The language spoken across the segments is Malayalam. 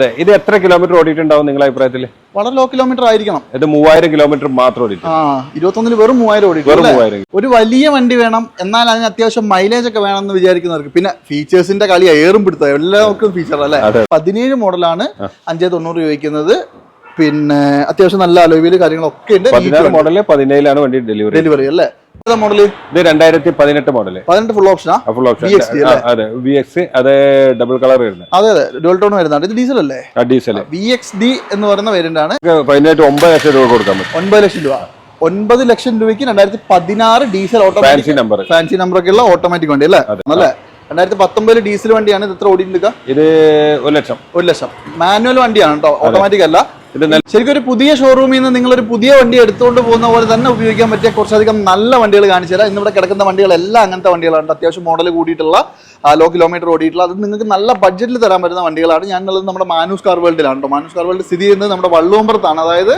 അതെ ഇത് എത്ര കിലോമീറ്റർ ഓടിയിട്ടുണ്ടാവും നിങ്ങളുടെ അഭിപ്രായത്തിൽ വളരെ ലോ കിലോമീറ്റർ ആയിരിക്കണം. ഇത് മൂവായിരം കിലോമീറ്റർ മാത്രം ഓടിയിട്ടുണ്ട്. ആ ഇരുപത്തൊന്നിൽ വെറും മൂവായിരം വെറും ഓടിക്കും മൂവായിരം. ഒരു വലിയ വണ്ടി വേണം എന്നാൽ അതിന് അത്യാവശ്യം മൈലേജ് ഒക്കെ വേണം എന്ന് വിചാരിക്കുന്നവർക്ക്. പിന്നെ ഫീച്ചേഴ്സിന്റെ കളി ഏറും പിടുത്തം എല്ലാവർക്കും ഫീച്ചർ അല്ലേ? അതെ. പതിനേഴ് മോഡലാണ് അഞ്ചേ തൊണ്ണൂറ് ചോദിക്കുന്നത് പിന്നെ അത്യാവശ്യം നല്ല അലോവിയിൽ കാര്യങ്ങളൊക്കെ ഉണ്ട്. പതിനാറ് മോഡൽ പതിനേഴിലാണ് വണ്ടി ഡെലിവറി ഡെലിവറി അല്ലേ? മോഡൽ ഇത് രണ്ടായിരത്തി പതിനെട്ട് മോഡൽ പതിനെട്ട് ഫുൾ ഓപ്ഷനാ ഫുൾ ഓപ്ഷൻ? അതെ. വി എക്സ് അത് ഡബിൾ കളർ വരുന്നത്. അതെ അതെ. ഡുവൽ ടോൺ വരുന്നുണ്ട്. ഇത് ഡീസൽ അല്ലേ? ഡീസൽ വി എക്സ് ഡി എന്ന് പറയുന്ന വേരിയന്റ് ആണ്. പതിനെട്ട് ഒമ്പത് ലക്ഷം രൂപ കൊടുക്കാൻ പറ്റും. ഒൻപത് ലക്ഷം രൂപ. ഒൻപത് ലക്ഷം രൂപയ്ക്ക് രണ്ടായിരത്തി പതിനാറ് diesel automatic fancy number fancy number ഒക്കെ ഉള്ള ഓട്ടോമാറ്റിക് വണ്ടി അല്ലേ? അല്ലേ രണ്ടായിരത്തി പത്തൊമ്പതിൽ ഡീസൽ വണ്ടിയാണ്. ഇത് എത്ര ഓടിയിട്ടുണ്ട് ഇത് ഒരു ലക്ഷം. ഒരു ലക്ഷം. മാനുവൽ വണ്ടിയാണ് കേട്ടോ. ഓട്ടോമാറ്റിക് അല്ല. ഇത് ശരിക്കും ഒരു പുതിയ ഷോറൂമിൽ നിന്ന് നിങ്ങളൊരു പുതിയ വണ്ടി എടുത്തുകൊണ്ട് പോകുന്ന പോലെ തന്നെ ഉപയോഗിക്കാൻ പറ്റിയ കുറച്ചധികം നല്ല വണ്ടികൾ കാണിച്ചു തരാം. ഇന്നിവിടെ കിടക്കുന്ന വണ്ടികളെല്ലാം അങ്ങനത്തെ വണ്ടികളാണ്. അത്യാവശ്യം മോഡൽ കൂടിയിട്ടുള്ള ലോ കിലോമീറ്റർ ഓടിയിട്ടുള്ള അത് നിങ്ങൾക്ക് നല്ല ബഡ്ജറ്റിൽ തരാൻ പറ്റുന്ന വണ്ടികളാണ്. ഞാനുള്ളത് നമ്മുടെ മാനൂസ് കാർ വേൾഡിലാണ് കേട്ടോ മാനൂസ് കാർ വേൾഡ് സ്ഥിതി ചെയ്യുന്നത് നമ്മുടെ വള്ളുവമ്പുറത്താണ്. അതായത്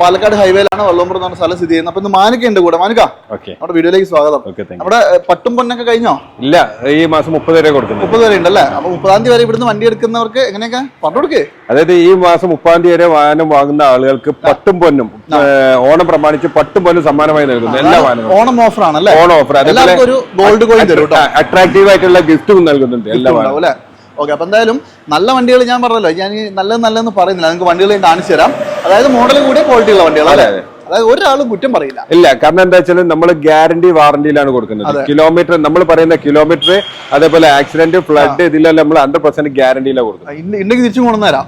പാലക്കാട് ഹൈവേയിലാണ് വള്ളുവമ്പുറം എന്ന് പറഞ്ഞ സ്ഥലം സ്ഥിതി ചെയ്യുന്നത്. അപ്പൊ ഇന്ന് മാനിക്ക ഉണ്ട് കൂടെ. മാനിക്ക ഓക്കെ. നമ്മുടെ വീഡിയോയിലേക്ക് സ്വാഗതം. നമ്മുടെ പട്ടും പൊന്നൊക്കെ കഴിഞ്ഞോ? ഇല്ല ഈ മാസം മുപ്പത് വരെ കൊടുക്കുന്നു മുപ്പത് വരെ ഉണ്ടല്ലേ? അപ്പൊ മുപ്പതാം തീയതി വരെ ഇവിടുന്ന് വണ്ടി എടുക്കുന്നവർക്ക് എങ്ങനെയൊക്കെ? പറഞ്ഞു കൊടുക്കേ. അതായത് ഈ മാസം മുപ്പതാം തീയതി വരെ വാഹനം വാങ്ങുന്ന ആളുകൾക്ക് പട്ടും പൊന്നും ഓണം പ്രമാണിച്ച് പട്ടും പൊന്നും സമ്മാനമായി നൽകുന്നു. എല്ലാ വാഹനവും ഓണം ഓഫർ ആണല്ലേ ഓണം ഓഫർ അതേപോലെ ഗോൾഡ് കോയിൻ അട്രാക്റ്റീവ് ആയിട്ടുള്ള ഗിഫ്റ്റും നൽകുന്നുണ്ട് എല്ലാ വാഹനവും ഓക്കെ അപ്പൊ എന്തായാലും നല്ല വണ്ടികൾ ഞാൻ പറഞ്ഞല്ലോ. ഞാൻ നല്ലത് നല്ലതെന്ന് പറയുന്നില്ല. നിങ്ങൾക്ക് വണ്ടികൾ ഞാൻ കാണിച്ചു തരാം. അതായത് മോഡൽ കൂടിയ ക്വാളിറ്റി ഉള്ള വണ്ടികൾ അല്ലേ അതായത് ഒരാളും കുറ്റം പറയില്ല. ഇല്ല കാരണം എന്താ വെച്ചാൽ നമ്മൾ ഗ്യാരണ്ടി വാറണ്ടിയിലാണ് കൊടുക്കുന്നത്. കിലോമീറ്റർ നമ്മൾ പറയുന്ന കിലോമീറ്റർ അതേപോലെ ആക്സിഡന്റ് ഫ്ലഡ് ഇതിലെല്ലാം നമ്മൾ ഹൺഡ്രഡ് പെർസെന്റ് ഗ്യാരണ്ടിയിലാണ് കൊടുക്കുന്നത്. ഇണ്ടെങ്കിൽ തിരിച്ചു കൊണ്ടുവന്നേരാം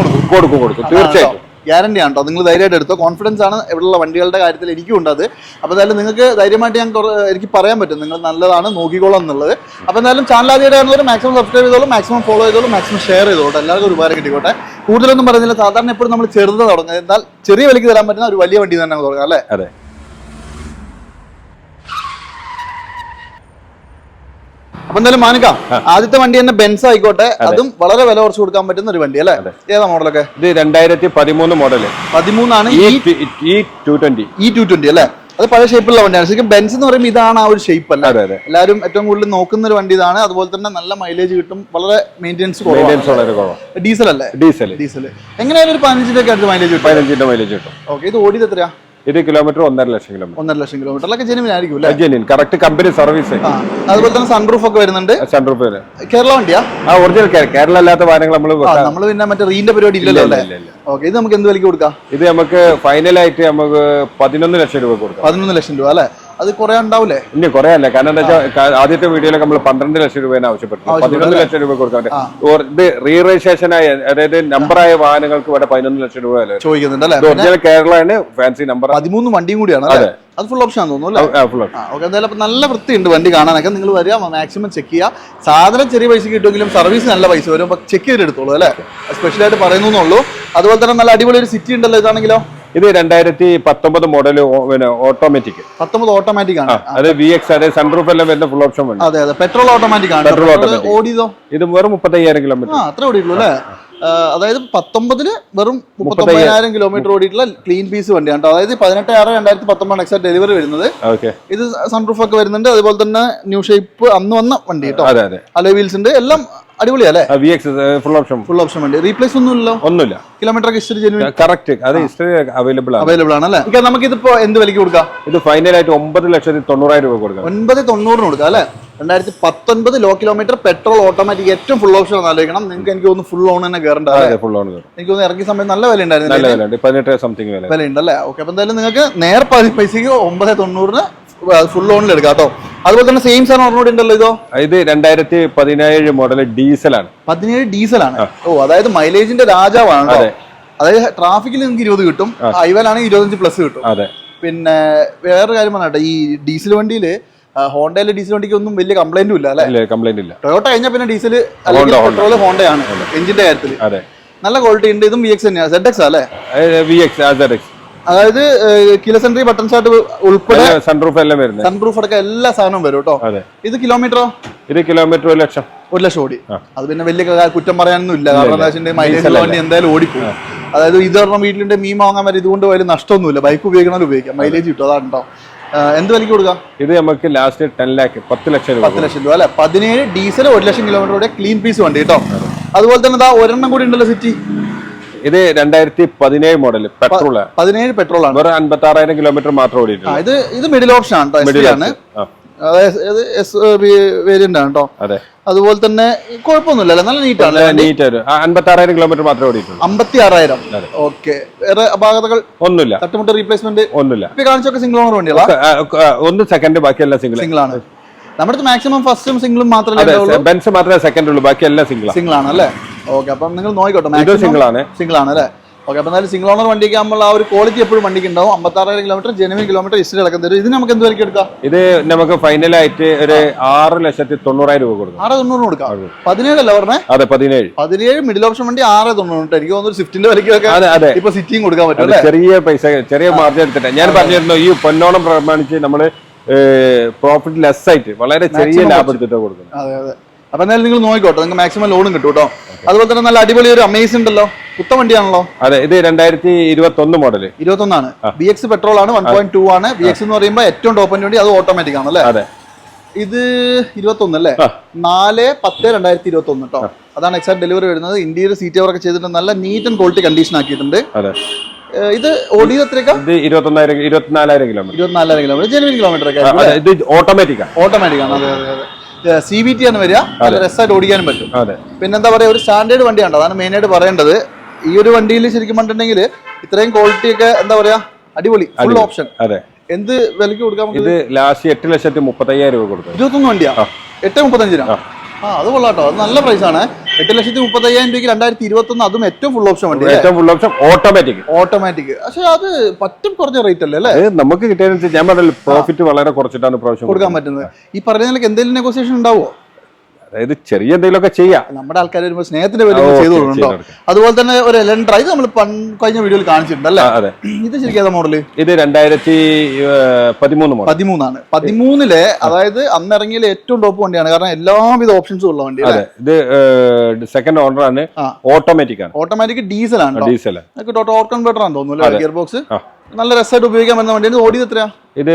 കൊടുക്കും. കൊടുക്കും തീർച്ചയായിട്ടും. ഗ്യാരണ്ടി ആണ് നിങ്ങൾ ധൈര്യമായിട്ട് എടുത്തോ. കോൺഫിഡൻസ് ആണ് ഇവിടെയുള്ള വണ്ടികളുടെ കാര്യത്തിൽ എനിക്കും ഉണ്ട് അത്. അപ്പോൾ എന്തായാലും നിങ്ങൾക്ക് ധൈര്യമായിട്ട് ഞാൻ എനിക്ക് പറയാൻ പറ്റും. നിങ്ങൾ നല്ലതാണ് നോക്കിക്കോളാം എന്നുള്ളത്. അപ്പോൾ എന്തായാലും ചാനൽ ആദ്യമായിട്ട് കാണുന്നവർ മാക്സിമം സബ്സ്ക്രൈബ് ചെയ്തോളൂ മാക്സിമം ഫോളോ ചെയ്തോളൂ മാക്സിമം ഷെയർ ചെയ്തോളൂ. എല്ലാവർക്കും ഒരു കിട്ടിക്കോട്ടെ. കൂടുതലൊന്നും പറയുന്നില്ല സാധാരണ എപ്പോഴും നമ്മൾ ചെറുത് തുടങ്ങുന്നത്. എന്നാൽ ചെറിയ വിലയ്ക്ക് തരാൻ പറ്റുന്ന ഒരു വലിയ വണ്ടി തന്നെ തുടങ്ങാം അല്ലേ? അതെ. അപ്പൊ എന്തായാലും മാനിക്ക ആദ്യത്തെ വണ്ടി തന്നെ ബെൻസ് ആയിക്കോട്ടെ. അതും. വളരെ വില കുറച്ച് കൊടുക്കാൻ പറ്റുന്ന ഒരു വണ്ടി അല്ലേ? ഏതാ മോഡലൊക്കെ? ഇത് രണ്ടായിരത്തി പതിമൂന്ന് മോഡൽ. പതിമൂന്നാണ് ഈ ഈ ഈ ടു ട്വന്റി ടു ട്വന്റി അല്ലേ? അത് പഴയ ഷേപ്പുള്ള വണ്ടിയാണ്. ശരിക്കും ബെൻസ് എന്ന് പറയുമ്പോൾ ഇതാണ് ആ ഒരു ഷേപ്പ് അല്ല? എല്ലാവരും ഏറ്റവും കൂടുതൽ നോക്കുന്ന ഒരു വണ്ടി ഇതാണ്. അതുപോലെ തന്നെ നല്ല മൈലേജ് കിട്ടും. വളരെ മെയിന്റെനൻസ് കുറവാണ്. ഡീസൽ അല്ലേ? ഡീസൽ ഡീസൽ എങ്ങനെയായാലും ഒരു പതിനഞ്ചിന്റെ അടുത്ത് മൈലേജ് കിട്ടും. പതിനഞ്ചിന്റെ മൈലേജ് കിട്ടും. ഓക്കെ ഇത് ഓടിയത് എത്രയാ? ഇത് കിലോമീറ്റർ ഒന്നര ലക്ഷം കിലോമീറ്റർ. ഒന്നര ലക്ഷം കിലോമീറ്ററിലൊക്കെ ജെനുവിൻ ആയിരിക്കും അല്ലേ? ജെനുവിൻ കറക്റ്റ് കമ്പനി സർവീസ് അതുപോലെ തന്നെ സൺറൂഫ് ഒക്കെ വരുന്നുണ്ട്. സൺറൂഫ് കേരള വണ്ടിയാ? ആ ഒറിജിനൽ കേരള അല്ലാത്ത വാഹനങ്ങൾ നമ്മൾ നമ്മൾ പിന്നെ മറ്റേ റീന്റെ പരിപാടി ഇല്ലല്ലോ അല്ലേ. ഓക്കെ ഇത് നമുക്ക് എന്ത് വിലക്ക് കൊടുക്കാം? ഇത് നമുക്ക് ഫൈനലായിട്ട് നമുക്ക് പതിനൊന്ന് ലക്ഷം രൂപ കൊടുക്കാം. പതിനൊന്ന് ലക്ഷം രൂപ അല്ലേ? അത് കുറെ ഉണ്ടാവില്ലേ ഇല്ല കുറെ അല്ല. കാരണം എന്താ വെച്ചാൽ ആദ്യത്തെ വീഡിയോയിലൊക്കെ നമ്മൾ പന്ത്രണ്ട് ലക്ഷം രൂപയാണ് ആവശ്യപ്പെട്ടു. പതിനൊന്ന് ലക്ഷം രൂപ കൊടുക്കാൻ ഇത് റീ രജിസ്ട്രേഷൻ ആയ അതായത് നമ്പറായ വാഹനങ്ങൾക്ക് ഇവിടെ പതിനൊന്ന് ലക്ഷം രൂപ. ചോദിക്കുന്നുണ്ട് അല്ലേ? കേരളയാണ് ഫാൻസി നമ്പർ. പതിമൂന്ന് വണ്ടിയും കൂടിയാണ് അല്ലേ? അത്. ഫുൾ ഓപ്ഷൻ ആണെന്ന് തോന്നുന്നു ഓക്കെ എന്തായാലും നല്ല വൃത്തിയുണ്ട് വണ്ടി കാണാനൊക്കെ. നിങ്ങൾ വരിക മാക്സിമം ചെക്ക് ചെയ്യുക. സാധനം ചെറിയ പൈസ കിട്ടുമെങ്കിലും സർവീസ് നല്ല പൈസ വരും. അപ്പൊ ചെക്ക് ചെയ്തെടുത്തോളൂ അല്ലേ? സ്പെഷ്യലായിട്ട് പറയുന്നു എന്നുള്ളൂ. അതുപോലെ തന്നെ നല്ല അടിപൊളി ഒരു സിറ്റി ഉണ്ടല്ലോ ഇതാണെങ്കിലോ? ഇത് രണ്ടായിരത്തി പത്തൊമ്പത് മോഡൽ പിന്നെ ഓട്ടോമാറ്റിക് പത്തൊമ്പത് ഓട്ടോമാറ്റിക് ആണ്. അത് വി എക്സ് അതെ സൺറൂഫ് എല്ലാം വരുന്ന ഫുൾ ഓപ്ഷൻ വേണം അതെ അതെ. പെട്രോൾ ഓട്ടോമാറ്റിക് ആണ്. Petrol automatic automatic. ഓടിയതോ? ഇത് വെറും മുപ്പത്തയ്യായിരം കിലോമീറ്റർ അത്ര ഓടിയിട്ടുള്ളൂ അല്ലേ? അതായത് പത്തൊമ്പതിന് വെറും മുപ്പത്തൊമ്പതിനായിരം കിലോമീറ്റർ ഓടിയിട്ടുള്ള ക്ലീൻ പീസ് വണ്ടിയാണ് കേട്ടോ. അതായത് പതിനെട്ട് ആറ് രണ്ടായിരത്തി പത്തൊമ്പതാണ് എക്സാക്ട് ഡെലിവറി വരുന്നത്. ഇത് സൺറൂഫ് ഒക്കെ വരുന്നുണ്ട്. അതുപോലെ തന്നെ ന്യൂ ഷേപ്പ് അന്ന് വന്ന വണ്ടി കേട്ടോ. അതെ അതെ. അലോ വീൽസ് ഉണ്ട്. എല്ലാം അടിപൊളിയല്ലേ? V X full option full option വണ്ടി. റീപ്ലേസ് ഒന്നും ഇല്ലല്ലോ ഒന്നുമില്ല കിലോമീറ്റർ ഹിസ്റ്ററി ജെനുവിൻ കറക്റ്റ് അത് ഹിസ്റ്ററി അവൈലബിൾ ആണ്. അവൈലബിൾ ആണ് അല്ലേ? നമുക്ക് ഇതിപ്പോ എന്ത് വിലക്ക് കൊടുക്കാം? ഇത് ഫൈനലായിട്ട് ഒമ്പത് ലക്ഷത്തി തൊണ്ണൂറായിരം രൂപ കൊടുക്കാം. ഒൻപത് തൊണ്ണൂറിന് കൊടുക്കാം അല്ലേ? രണ്ടായിരത്തി പത്തൊൻപത് ലോ കിലോമീറ്റർ പെട്രോൾ ഓട്ടോമാറ്റിക് ഏറ്റവും ഫുൾ ഓപ്ഷൻ ആണ് ആലോചിക്കണം. നിങ്ങൾക്ക് എനിക്ക് ഒന്ന് ഫുൾ ഓൺ തന്നെ കയറേണ്ട ഫുൾ ഓൺ എനിക്ക് ഒന്ന് ഇറങ്ങിയ സമയം നല്ല വില ഉണ്ടായിരുന്നു വില ഉണ്ട് സംതിങ് വില വില ഉണ്ടല്ലേ ഓക്കെ അപ്പൊ എന്തായാലും നിങ്ങൾക്ക് നേർ പൈസക്ക് ഒമ്പത് തൊണ്ണൂറിന് ഫുൾ ഓണിൽ എടുക്കാം കേട്ടോ. അതുപോലെ തന്നെ സെയിം സാധനം ഉണ്ടല്ലോ ഇതോ? ഇത് രണ്ടായിരത്തി പതിനേഴ് മോഡൽ ഡീസലാണ്. പതിനേഴ് ഡീസലാണ്. ഓ അതായത് മൈലേജിന്റെ രാജാവാണ് അതായത് ട്രാഫിക്കിൽ നിങ്ങൾക്ക് ഇരുപത് കിട്ടും ഹൈവേലാണെങ്കിൽ ഇരുപത്തഞ്ച് പ്ലസ് കിട്ടും. അതെ. പിന്നെ വേറൊരു കാര്യം പറഞ്ഞാട്ടെ ഈ ഡീസൽ വണ്ടിയിൽ ഹോണ്ടയിലെ ഡീസൽ വണ്ടിക്ക് ഒന്നും വലിയ കംപ്ലൈന്റും ഇല്ല അല്ലെ? കംപ്ലൈന്റ് ഇല്ല ടൊയോട്ട കഴിഞ്ഞാൽ പിന്നെ ഡീസൽ അല്ലെങ്കിൽ പെട്രോൾ ഹോണ്ടയാണ് എഞ്ചിന്റെ കാര്യത്തിൽ അതെ. നല്ല ക്വാളിറ്റി ഉണ്ട് ഇതും വി എക്സ് തന്നെയാണ് സെഡ് എക്സ് അല്ലേ? വി എക്സ് ആസ് കിലോ അതായത് കിലോസെൻട്രി ബട്ടൺ ഷാട്ട് ഉൾപ്പെടെ സൺറൂഫ് എല്ലാം വരുന്നത് സൺറൂഫ് അടക്കം എല്ലാ സാധനവും വരും കേട്ടോ. ഇത് കിലോമീറ്ററോ? ഇത് കിലോമീറ്റർ ഒരു ലക്ഷം. ഒരു ലക്ഷം ഓടി. അത് പിന്നെ വലിയ കുറ്റം പറയാനൊന്നും ഇല്ല. കാരണം മൈലേജ് വണ്ടി എന്തായാലും ഓടിക്കും അതായത് ഇത് പറഞ്ഞ വീട്ടിലുണ്ട് മീൻ വാങ്ങാൻ വരെ ഇതുകൊണ്ട് വലിയ നഷ്ടമൊന്നുമില്ല. ബൈക്ക് ഉപയോഗിക്കണമെങ്കിൽ ഉപയോഗിക്കാം. മൈലേജ് കിട്ടും. അതാണ് കേട്ടോ എന്ത് വിലക്ക് കൊടുക്കാം? ഇത് നമുക്ക് ലാസ്റ്റ് ടെൻ ലാക്ക് പത്ത് ലക്ഷം രൂപ പത്ത് ലക്ഷം രൂപ അല്ലെ? പതിനേഴ് ഡീസൽ ഒരു ലക്ഷം കിലോമീറ്റർ ക്ലീൻ പീസ് വണ്ടി കേട്ടോ അതുപോലെ തന്നെ ഒരെണ്ണം കൂടി ഉണ്ടല്ലോ സിറ്റി ഇത് രണ്ടായിരത്തി പതിനേഴ് മോഡൽ പെട്രോൾ പതിനേഴ് പെട്രോൾ ആണ്. വെറും അൻപത്തി ആറായിരം കിലോമീറ്റർ മാത്രം ഓടിയിട്ടുണ്ട്. ഇത് ഇത് മിഡിൽ ഓപ്ഷൻ ആണ് അതായത് എസ് വേരിയന്റ് ആണ് കേട്ടോ അതെ. അതുപോലെ തന്നെ കുഴപ്പമൊന്നുമില്ല നല്ല നീറ്റ് ആണ് നീറ്റ് ഒരു അൻപത്തി ആറായിരം കിലോമീറ്റർ മാത്രമേ ഓടിയിട്ടുള്ളൂ. അമ്പത്തി ആറായിരം ഓക്കെ. വേറെ അപാകതകൾ? ഒന്നുമില്ല. തട്ടുമുട്ട് റീപ്ലേസ്മെന്റ് ഒന്നുമില്ല. ഇപ്പൊ കാണിച്ചൊക്കെ സിംഗിൾ ഓണർ വണ്ടികളാ? ആ, ഒന്ന് സെക്കൻഡ് ബാക്കിയെല്ലാം സിംഗിൾ സിംഗിൾ ആണ്. നമ്മുടെ മാക്സിമം ഫസ്റ്റും സിംഗിളും മാത്രമേ ബെൻസ് മാത്രമേ സെക്കൻഡ് ഉള്ളൂ ബാക്കി എല്ലാം സിംഗിൾ സിംഗിൾ ആണ് അല്ലേ? ഓക്കെ അപ്പം നിങ്ങൾ നോക്കിക്കോട്ടെ സിംഗിൾ ആണ്. സിംഗിൾ ആണ് അല്ലേ? ഓക്കെ അപ്പം എന്തായാലും സിംഗിൾ ഓണർ വണ്ടിക്ക് ആകുമ്പോൾ ആ ഒരു ക്വാളിറ്റി എപ്പോഴും വണ്ടിക്ക് ഉണ്ടാവും അമ്പത്താറായിരം കിലോമീറ്റർ ജെനുവിൻ കിലോമീറ്റർ ഹിസ്റ്ററി അടക്കം തരും. ഇത് നമുക്ക് എന്ത് വിലക്ക് എടുക്കാം? ഇത് നമുക്ക് ഫൈനലായിട്ട് ഒരു ആറ് ലക്ഷത്തി തൊണ്ണൂറായിരം രൂപ കൊടുക്കും. ആറ് തൊണ്ണൂറ് കൊടുക്കാം. പതിനേഴല്ല പറഞ്ഞേ? അതെ പതിനേഴ്. പതിനേഴ് മിഡിൽ ഓപ്ഷൻ വണ്ടി ആറ് തൊണ്ണൂറ് എനിക്ക് തോന്നുന്നു സ്വിഫ്റ്റിന്റെ വിലയ്ക്ക് അതെ ഇപ്പൊ സിറ്റിയും കൊടുക്കാൻ പറ്റും ചെറിയ പൈസ ചെറിയ മാർജിൻ എടുത്തിട്ട്. ഞാൻ പറഞ്ഞിരുന്നു ഈ പൊന്നോണം പ്രമാണിച്ച് നമ്മൾ പ്രോഫിറ്റ് ലെസ് ആയിട്ട് വളരെ ചെറിയ ലാഭം എടുത്തിട്ട് കൊടുക്കുന്നത്. അതെ അതെ. അപ്പൊ എന്തായാലും നിങ്ങൾ നോക്കിക്കോട്ടെ നിങ്ങൾക്ക് മാക്സിമം ലോണും കിട്ടും കേട്ടോ. അതുപോലെ തന്നെ നല്ല അടിപൊളി ഒരു അമേസ് ഉണ്ടല്ലോ. കുത്ത വണ്ടിയാണല്ലോ. അതെ ഇത് രണ്ടായിരത്തി ഇരുപത്തി ഒന്ന് മോഡൽ ഇരുപത്തൊന്നാണ് ബി എക്സ് പെട്രോൾ ആണ് വൺ പോയിന്റ് ടു ആണ്. ബി എക്സ് എന്ന് പറയുമ്പോൾ ഏറ്റവും ടോപ്പ് വണ്ടി അത് ഓട്ടോമാറ്റിക് ആണ് അല്ലേ? അതെ. ഇത് ഇരുപത്തൊന്ന് അല്ലേ. നാല് പത്ത് രണ്ടായിരത്തി ഇരുപത്തി ഒന്ന് കേട്ടോ അതാണ് എക്സാക്ട് ഡെലിവറി വരുന്നത്. ഇന്ത്യയിൽ സീറ്റ് ഒക്കെ ചെയ്തിട്ട് നല്ല നീറ്റ് ആൻഡ് ക്വാളിറ്റി കണ്ടീഷൻ ആക്കിയിട്ടുണ്ട്. ഇത് ഓടിയത് എത്രയൊക്കെ? ഇരുപത്തിനാലായിരം കിലോമീറ്റർ ഇരുപത്തിനാലായിരം കിലോമീറ്റർ ജെനുവിൻ കിലോമീറ്റർ ഇത് ഓട്ടോമാറ്റിക്കാണ് ഓട്ടോമാറ്റിക് ആണ്. അതെ അതെ അതെ. സി ബി ടി ആണ് വരിക. രസമായിട്ട് ഓടിക്കാനും പറ്റും. പിന്നെന്താ പറയുക ഒരു സ്റ്റാൻഡേർഡ് വണ്ടിയാണ് അതാണ് മെയിനായിട്ട് പറയേണ്ടത്. ഈ ഒരു വണ്ടിയിൽ ശരിക്കും പറഞ്ഞിട്ടുണ്ടെങ്കിൽ ഇത്രയും ക്വാളിറ്റി ഒക്കെ എന്താ പറയാ അടിപൊളി ഫുൾ ഓപ്ഷൻ അതെ. എന്ത് വിലക്ക് കൊടുക്കാൻ ഇത് ലാസ്റ്റ് എട്ട് ലക്ഷത്തി മുപ്പത്തയ്യായിരം രൂപ കൊടുക്കും ഇരുപത്തൊന്ന് വണ്ടിയാ? എട്ട് മുപ്പത്തഞ്ചിനാ? ആ. അത് കൊള്ളാട്ടോ. അത് നല്ല പ്രൈസ് ആണ്. എട്ട് ലക്ഷത്തി മുപ്പത്തയ്യായിരം രൂപയ്ക്ക് രണ്ടായിരത്തി ഇരുപത്തൊന്ന് അതും ഏറ്റവും ഫുൾ ഓപ്ഷൻ വണ്ടി ഏറ്റവും ഫുൾ ഓപ്ഷൻ ഓട്ടോമാറ്റിക് ഓട്ടോമാറ്റിക് പക്ഷെ അത് പറ്റും കുറഞ്ഞ റേറ്റ് അല്ലേ അല്ലേ? നമുക്ക് കിട്ടിയതിനനുസരിച്ച് ഞാൻ പറഞ്ഞല്ലോ പ്രോഫിറ്റ് വളരെ കുറച്ചിട്ടാണ് പ്രാവശ്യം കൊടുക്കാൻ പറ്റുന്നത്. ഈ പറഞ്ഞ എന്തെങ്കിലും നെഗോസിയേഷൻ ഉണ്ടാവോ? അതായത് ചെറിയ എന്തെങ്കിലുമൊക്കെ ചെയ്യാം. നമ്മുടെ ആൾക്കാർ വരുമ്പോൾ സ്നേഹത്തിന്റെ പേര് ചെയ്തു കൊടുക്കണ്ടോ അതുപോലെ തന്നെ ഒരു എലൻ ഇത് നമ്മൾ കഴിഞ്ഞ വീഡിയോയിൽ കാണിച്ചിട്ടുണ്ട് അല്ലേ അതെ. ഇത് ശരിക്കും മോഡൽ മോഡൽ ഇത് രണ്ടായിരത്തി പതിമൂന്ന് പതിമൂന്നാണ്. പതിമൂന്നിലെ അതായത് അന്ന് ഇറങ്ങിയ ഏറ്റവും ടോപ്പ് വണ്ടിയാണ്. കാരണം എല്ലാവിധ ഓപ്ഷൻസും ഉള്ള വണ്ടി അതെ. ഇത് സെക്കൻഡ് ഓണർ ആണ്. ഓട്ടോമാറ്റിക് ആണ്. ഓട്ടോമാറ്റിക് ഡീസൽ ആണ് ഡീസൽ നമുക്ക് ടോട്ടൽ ഓർ കൺവേർട്ടർ തോന്നുന്നു ഗിയർ ബോക്സ്. നല്ല രസമായിട്ട് ഉപയോഗിക്കാൻ പറ്റുന്ന വണ്ടിയാണ്. ഓടിയത് എത്രയാ? ഇത്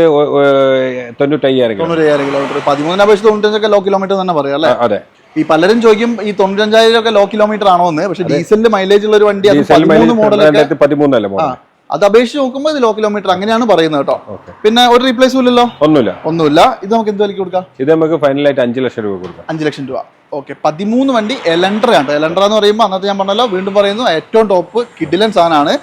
തൊണ്ണൂറ്റയ്യായിരം തൊണ്ണൂറ്റയ്യായിരം കിലോമീറ്റർ. പതിമൂന്നിനെ അപേക്ഷിച്ച് തൊണ്ണൂറ്റഞ്ചൊക്കെ ലോ കിലോമീറ്റർ തന്നെ പറയാം അല്ലേ? അതെ. ഈ പലരും ചോദിക്കും ഈ തൊണ്ണൂറ്റഞ്ചായിരം ഒക്കെ ലോ കിലോമീറ്റർ ആണോ എന്ന്. പക്ഷെ ഡീസലിന്റെ മൈലേജ് ഉള്ള ഒരു വണ്ടി അത് മോഡൽ അപേക്ഷിച്ച് നോക്കുമ്പോൾ ഇത് ലോ കിലോമീറ്റർ അങ്ങനെയാണ് പറയുന്നത് കേട്ടോ. പിന്നെ ഒരു റീപ്ലേസ് ഇല്ലല്ലോ? ഒന്നുമില്ല. ഒന്നുമില്ല. ഇത് നമുക്ക് എന്ത് വിലക്ക് കൊടുക്കാം? ഇത് നമുക്ക് ഫൈനലായിട്ട് അഞ്ച് ലക്ഷം രൂപ കൊടുക്കാം. അഞ്ച് ലക്ഷം രൂപ. ഓക്കെ. പതിമൂന്ന് വണ്ടി എലൻഡർ ആണ്. എലൻഡർ എന്ന് പറയുമ്പോൾ അന്നത്തെ ഞാൻ പറഞ്ഞല്ലോ വീണ്ടും പറയുന്നു ഏറ്റവും ടോപ്പ് കിഡിലൻ സാധനമാണ്.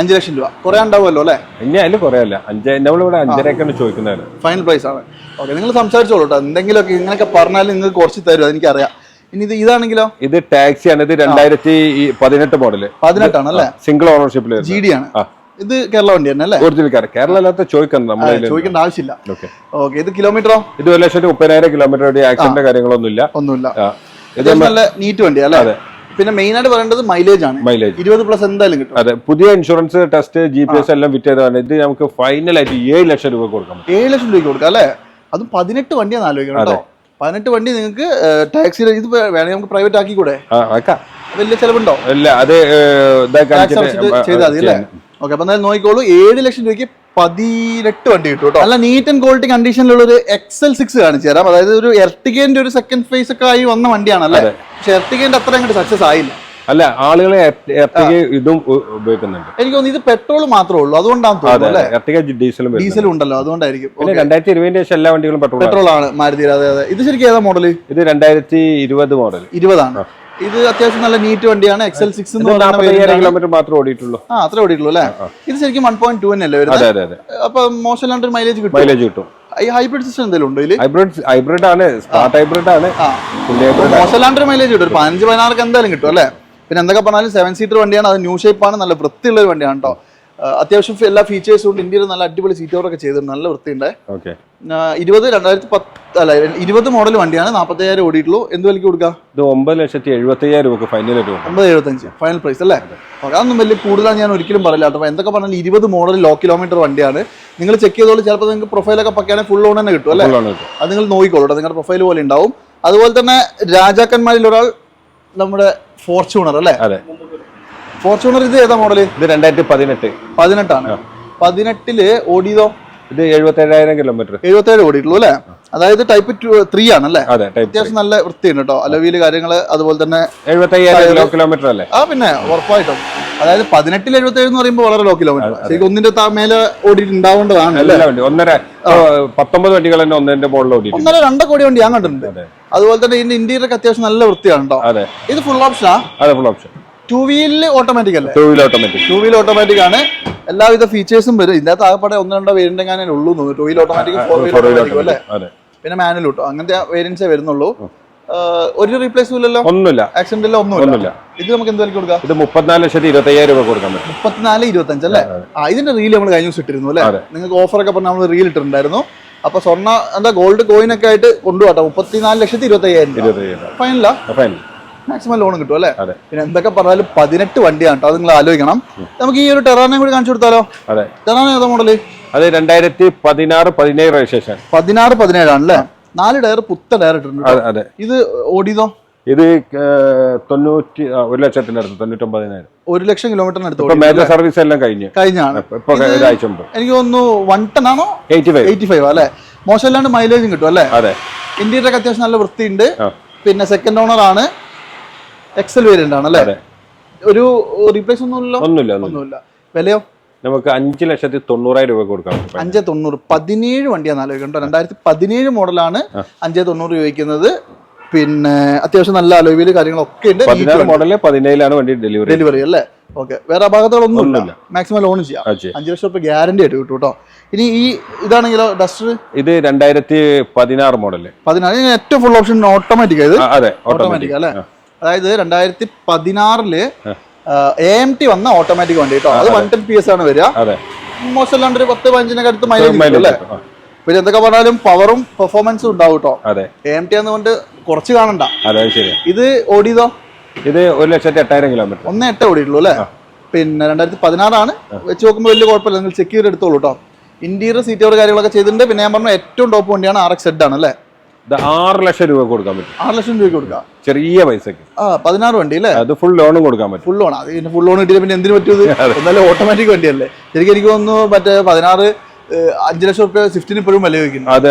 അഞ്ച് ലക്ഷം രൂപ. കുറേ ഉണ്ടാവുമല്ലോ അല്ലേ? ഇനി അതിൽ കുറയല്ല അഞ്ച് നമ്മളിവിടെ അഞ്ചരക്കാണ് ചോദിക്കുന്നത്. ഫൈനൽ പ്രൈസ് ആണ്. ഓക്കെ നിങ്ങൾ സംസാരിച്ചോളൂ കേട്ടോ എന്തെങ്കിലുമൊക്കെ ഇങ്ങനെയൊക്കെ പറഞ്ഞാലും നിങ്ങൾക്ക് കുറച്ച് തരും അതെനിക്കറിയാം. ഇനി ഇത് ഇതാണെങ്കിലോ? ഇത് ടാക്സി ആണ്. ഇത് രണ്ടായിരത്തി പതിനെട്ട് മോഡൽ പതിനെട്ടാണ് അല്ലേ? സിംഗിൾ ഓണർഷിപ്പിൽ ജി ഡി ആണ്. ഇത് കേരള വണ്ടി തന്നെ അല്ലേ? ഒറിജിനൽ കേരള അല്ലാത്ത ചോദിക്കുന്നത് നമ്മൾ ചോദിക്കേണ്ട ആവശ്യമില്ല. ഓക്കെ ഓക്കെ ഇത് കിലോമീറ്ററോ ഇത് ഒരു ലക്ഷത്തി മുപ്പതിനായിരം കിലോമീറ്റർ ആക്സിഡന്റ് കാര്യങ്ങളൊന്നുമില്ല. ഒന്നുമില്ല. ഇത് നല്ല നീറ്റ് വണ്ടി അല്ലേ? പിന്നെ മെയിൻ ആയിട്ട് പറയേണ്ടത് മൈലേജ് ആണ്. മൈലേജ് ഇരുപത് പ്ലസ് എന്തായാലും കിട്ടും. അതെ പുതിയ insurance test G P S എല്ലാം വിറ്റ് ചെയ്തതാണ് ഇത് നമുക്ക് ഫൈനൽ ആയിട്ട് ഏഴ് ലക്ഷം രൂപ കൊടുക്കാം ഏഴ് ലക്ഷം രൂപ കൊടുക്കാം അല്ലേ? അതും പതിനെട്ട് വണ്ടിയാണ് ആലോചിക്കണം കേട്ടോ. പതിനെട്ട് വണ്ടി നിങ്ങൾക്ക് ടാക്സി ഇത് വേണമെങ്കിൽ നമുക്ക് പ്രൈവറ്റ് ആക്കി കൂടെ? വലിയ ചെലവുണ്ടോ? അല്ല അത് ചെയ്താൽ മതി അല്ലേ? ഓക്കെ അപ്പൊ എന്തായാലും നോക്കിക്കോളൂ. ഏഴ് ലക്ഷം രൂപയ്ക്ക് പതിനെട്ട് വണ്ടി കിട്ടും കേട്ടോ. നല്ല നീറ്റ് ആൻഡ് ക്വാളിറ്റി കണ്ടീഷനിലുള്ള ഒരു എക്സൽ സിക്സ് കാണിച്ചു തരാം. അതായത് ഒരു എർട്ടിഗേന്റെ ഒരു സെക്കൻഡ് ഫേസ് ഒക്കെ ആയി വന്ന വണ്ടിയാണല്ലേ? പക്ഷെ എർട്ടിഗേന്റെ അത്ര അങ്ങോട്ട് സക്സസ് ആയില്ല. അല്ല ആളുകളെ ഇതും ഉപയോഗിക്കുന്നുണ്ട്. എനിക്ക് തോന്നുന്നു ഇത് പെട്രോൾ മാത്രമേ ഉള്ളൂ. അതുകൊണ്ടാണ് തോന്നുന്നത് അല്ലേ? ഡീസലും ഡീസൽ ഉണ്ടല്ലോ അതുകൊണ്ടായിരിക്കും. പിന്നെ രണ്ടായിരത്തി ഇരുപതിന്റെ ശേഷം എല്ലാ വണ്ടികളും പെട്രോൾ പെട്രോൾ ആണ് മാരുതി അതെ അതെ. ഇത് ശരിക്കും ഏതാ മോഡൽ ഇത് രണ്ടായിരത്തി ഇരുപത് മോഡൽ ഇരുപതാണ് ഇത് അത്യാവശ്യം നല്ല നീറ്റ് വണ്ടിയാണ്. Excel six. കിലോമീറ്റർ മാത്രമേ ഓടിയിട്ടുള്ളൂ. ആ അത്ര ഓടിയിട്ടുള്ളൂ അല്ലേ? ഇത് ശരിക്കും വൺ പോയിന്റ് ടു അല്ലേ വരുന്നത്? അപ്പൊ മോശമല്ലാണ്ട് ഒരു മൈലേജ് കിട്ടും മൈലേജ് കിട്ടും. ഈ ഹൈബ്രിഡ് സിസ്റ്റം എന്തെങ്കിലും ഉണ്ടോ ഇതിൽ ഹൈബ്രിഡ് ഹൈബ്രിഡ് ആണ്. സ്മാർട്ട് ഹൈബ്രിഡ് ആണ്. മോശമല്ലാണ്ട് ഒരു മൈലേജ് കിട്ടും. ഒരു പതിനഞ്ച് പതിനാറൊക്കെ എന്തായാലും കിട്ടും അല്ലേ? പിന്നെ എന്തൊക്കെ പറഞ്ഞാലും സെവൻ സീറ്റർ വണ്ടിയാണ്. അത് ന്യൂ ഷേപ്പ് ആണ്. നല്ല വൃത്തിയുള്ള ഒരു വണ്ടിയാണ് കേട്ടോ. അത്യാവശ്യം എല്ലാ ഫീച്ചേഴ്സും ഉണ്ട്. ഇന്ത്യയിൽ നല്ല അടിപൊളി സീറ്റ് കവറൊക്കെ ചെയ്തിട്ടുണ്ട്. നല്ല വൃത്തിയുണ്ട്. ഇരുപത് രണ്ടായിരത്തി പത്ത് അല്ല ഇരുപത് മോഡൽ വണ്ടിയാണ് നാൽപ്പത്തയ്യായിരം ഓടിയിട്ടുള്ളൂ. എന്ത് വിലയ്ക്ക് കൊടുക്കുക ഇത് ഒമ്പത് ലക്ഷത്തി എഴുപത്തി അയ്യായിരം രൂപക്ക് ഫൈനൽ ഒമ്പത് എഴുപത്തഞ്ച് ഫൈനൽ പ്രൈസ് അല്ലേ? അതൊന്നും വലിയ കൂടുതലാണ് ഞാൻ ഒരിക്കലും പറയില്ല കേട്ടോ. എന്തൊക്കെ പറഞ്ഞാൽ ഇരുപത് മോഡൽ ലോ കിലോമീറ്റർ വണ്ടിയാണ്. നിങ്ങൾ ചെക്ക് ചെയ്തോളൂ ചിലപ്പോൾ നിങ്ങൾക്ക് പ്രൊഫൈലൊക്കെ പക്കയാണെങ്കിൽ ഫുൾ ഓൺ തന്നെ കിട്ടും അല്ലേ? അത് നിങ്ങൾ നോക്കിക്കോളൂ നിങ്ങളുടെ പ്രൊഫൈൽ പോലെ ഉണ്ടാവും. അതുപോലെ തന്നെ രാജാക്കന്മാരിൽ ഒരാൾ നമ്മുടെ ഫോർച്യൂണർ അല്ലേ? അതെ. ഫോർച്യൂണർ ഇത് ഏതാ മോഡൽ ഇത് രണ്ടായിരത്തി പതിനെട്ട്. പതിനെട്ടാണ്. പതിനെട്ടിൽ ഓടിയതോ? ഇത് എഴുപത്തേഴായിരം കിലോമീറ്റർ എഴുപത്തേഴ് ഓടിയിട്ടുള്ളൂ അല്ലേ? അതായത് ടൈപ്പ് ടു ത്രീ ആണ് അതെ അത്യാവശ്യം നല്ല വൃത്തിയുണ്ട് കേട്ടോ അലവിയിൽ കാര്യങ്ങൾ അതുപോലെ തന്നെ എഴുപത്തയ്യായിരം കിലോ കിലോമീറ്റർ അല്ലേ? ആ പിന്നെ ഉറപ്പായിട്ടും. അതായത് പതിനെട്ടിൽ എഴുപത്തേഴ് എന്ന് പറയുമ്പോൾ വളരെ ലോ കിലോമീറ്റർ ശരിക്കും ഒന്നിന്റെ മേലെ ഓടിയിട്ടുണ്ടാവേണ്ടതാണ് അല്ലേ? ഒന്നര പത്തൊമ്പത് വണ്ടികൾ തന്നെ ഒന്നിന്റെ മുകളിൽ ഓടിയിട്ടുണ്ട്. ഒന്നര രണ്ട കോടി വണ്ടി ഞാൻ കണ്ടിട്ടുണ്ട്. അതുപോലെ തന്നെ ഇതിന്റെ ഇന്റീരിയർ അത്യാവശ്യം നല്ല വൃത്തിയാണ് കേട്ടോ ഇത് ഫുൾ ഓപ്ഷനാ അതെ ഫുൾ ഓപ്ഷൻ ടൂ വീലിൽ ഓട്ടോമാറ്റിക് അല്ലേ? Two wheel automatic two wheel automatic ആണ്. എല്ലാവിധ ഫീച്ചേഴ്സും വരും. ഇതിനകത്ത് ആകെപ്പാടെ ഒന്ന് രണ്ടോ വേരിയന്റ് എങ്ങനെ ഉള്ളൂ two wheel automatic four wheel automatic അല്ലേ? അതെ. പിന്നെ മാനുവൽ കിട്ടും അങ്ങനത്തെ വേരിയൻസേ വരുന്നുള്ളൂ. ഒരു റീപ്ലേസും ഇല്ലല്ലോ? ഒന്നുമില്ല. ആക്സിഡന്റ് ഒന്നുമില്ല. ഇത് നമുക്ക് എന്ത് വിലക്ക് കൊടുക്കാം? ഇത് മുപ്പത്തിനാല് ലക്ഷത്തി ഇരുപത്തയ്യായിരം രൂപ കൊടുക്കാൻ പറ്റും. മുപ്പത്തിനാല് ഇരുപത്തഞ്ച് അല്ലേ? ആ ഇതിന്റെ റീൽ നമ്മൾ കഴിഞ്ഞ ദിവസം ഇട്ടിരുന്നു അല്ലേ? നിങ്ങൾക്ക് ഓഫർ ഒക്കെ പറഞ്ഞാൽ നമ്മൾ റീൽ ഇട്ടിട്ടുണ്ടായിരുന്നു. അപ്പൊ സ്വർണ എന്താ ഗോൾഡ് കോയിൻ ഒക്കെ ആയിട്ട് കൊണ്ടുപോട്ടെ മുപ്പത്തിനാല് ലക്ഷത്തി ഇരുപത്തയ്യായിരം ഫൈനലാ ഫൈൻ മാക്സിമം ലോൺ കിട്ടും അല്ലേ? പിന്നെ എന്തൊക്കെ പറഞ്ഞാലും പതിനെട്ട് വണ്ടിയാണ് കേട്ടോ അത് നിങ്ങൾ ആലോചിക്കണം. നമുക്ക് ഈ ഒരു ടെറാനെ കൂടി കാണിച്ചു കൊടുത്താലോ? അതെ. ടെറാന ഏതാ മോഡൽ അത് രണ്ടായിരത്തി പതിനാറ് പതിനേഴ് രജിസ്ട്രേഷൻ പതിനാറ് പതിനേഴാണ് അല്ലേ? നാല് ടയർ പുത്ത ടയർ ഇട്ടിട്ടുണ്ട് ഇത് ഓടിയതോ? ഇത് തൊണ്ണൂറ്റി ഒരു ലക്ഷത്തിന്റെ അടുത്ത് തൊണ്ണൂറ്റൊമ്പതിനായിരം. ഒരു ലക്ഷം കിലോമീറ്ററിന് അടുത്ത് ഇപ്പൊ മേജർ സർവീസ് എല്ലാം കഴിഞ്ഞു. കഴിഞ്ഞാണ്. ഒരാഴ്ച മുമ്പ്. എനിക്ക് തോന്നുന്നു വൺ ടൺ ആണോ? എയ്റ്റി ഫൈവ് എയ്റ്റി ഫൈവ് അല്ലേ? മോശമില്ലാണ്ട് മൈലേജും കിട്ടും അല്ലേ? അതെ. ഇന്ത്യയുടെ ഒക്കെ അത്യാവശ്യം നല്ല വൃത്തിയുണ്ട്. പിന്നെ സെക്കൻഡ് ഓണർ ആണ്. എക്സൽ വേരിയന്റ് ആണ് അല്ലേ? ഒരു റീപ്ലേസ് ഒന്നും ഒന്നുമില്ല ഒന്നുമില്ല. ഒന്നുമില്ല. വിലയോ? നമുക്ക് അഞ്ച് ലക്ഷത്തി തൊണ്ണൂറായിരം രൂപ കൊടുക്കാം. അഞ്ച് തൊണ്ണൂറ്. പതിനേഴ് വണ്ടിയാണ് ആലോചിക്കണം കേട്ടോ. രണ്ടായിരത്തി പതിനേഴ് മോഡലാണ് അഞ്ച് തൊണ്ണൂറ് ചോദിക്കുന്നത് പിന്നെ അത്യാവശ്യം നല്ല അലോവിയിൽ കാര്യങ്ങളൊക്കെ ഉണ്ട്. പതിനാറ് മോഡൽ പതിനേഴിലാണ് വണ്ടി ഡെലിവറി ഡെലിവറി അല്ലേ? ഓക്കെ വേറെ അപകടങ്ങളൊന്നും ഇല്ല. മാക്സിമം ലോൺ ചെയ്യാം. അഞ്ച് ലക്ഷം രൂപ ഗ്യാരണ്ടി ആയിട്ട് കിട്ടും കേട്ടോ. ഇനി ഈ ഇതാണെങ്കിലോ ഡസ്റ്റർ ഇത് രണ്ടായിരത്തി പതിനാറ് മോഡൽ പതിനാറ്. ഏറ്റവും ഫുൾ ഓപ്ഷൻ ഓട്ടോമാറ്റിക് ആയത് അതെ. ഓട്ടോമാറ്റിക് അല്ലേ? അതായത് രണ്ടായിരത്തി പതിനാറിൽ എ എം ടി വന്ന ഓട്ടോമാറ്റിക് വണ്ടി കേട്ടോ. അത് വൺ ടെൻ പി എസ് ആണ് വരിക. അതെ. മോശമല്ലാണ്ട് ഒരു പത്ത് പതിനഞ്ചിനൊക്കെ അടുത്ത് മൈലേജ് അല്ലേ? പിന്നെ എന്തൊക്കെ പറഞ്ഞാലും പവറും പെർഫോമൻസും ഉണ്ടാവും കേട്ടോ. എ എം ടി ആണെന്നുകൊണ്ട് കുറച്ച് കാണണ്ട. ഇത് ഓടിയതോ? ഇത് ഒരു ലക്ഷത്തി എട്ടായിരം കിലോമീറ്റർ ഒന്നേ എട്ടേ ഓടിയിട്ടുള്ളൂ അല്ലേ? പിന്നെ രണ്ടായിരത്തി പതിനാറാണ് വെച്ച് നോക്കുമ്പോൾ വലിയ കുഴപ്പമില്ല. നിങ്ങൾ ചെക്ക് ചെയ്ത് എടുത്തോളൂ കേട്ടോ. ഇന്റീരിയർ സീറ്റുകൾ കാര്യങ്ങളൊക്കെ ചെയ്തിട്ടുണ്ട്. പിന്നെ ഞാൻ പറഞ്ഞ ഏറ്റവും ടോപ്പ് വണ്ടിയാണ് ആർ എക്സ് ആണ് അല്ലേ? ആറ് ലക്ഷം രൂപ കൊടുക്കാൻ പറ്റും. ആറ് ലക്ഷം രൂപ കൊടുക്കാം? ചെറിയ പൈസക്ക്. ആ പതിനാറ് വണ്ടി അല്ലേ? അത് ഫുൾ ലോൺ കൊടുക്കാൻ പറ്റും. ഫുൾ ലോൺ അത് ഫുൾ ലോൺ കിട്ടിയാൽ പിന്നെ എന്തിനു പറ്റിയത് എന്നാലും ഓട്ടോമാറ്റിക് വണ്ടിയല്ലേ? ശരിക്കും എനിക്ക് തോന്നുന്നു മറ്റേ പതിനാറ് അഞ്ചു ലക്ഷം റുപ്യ സ്വിഫ്റ്റിന് ഇപ്പോഴും വില ചോദിക്കുന്നു. അത്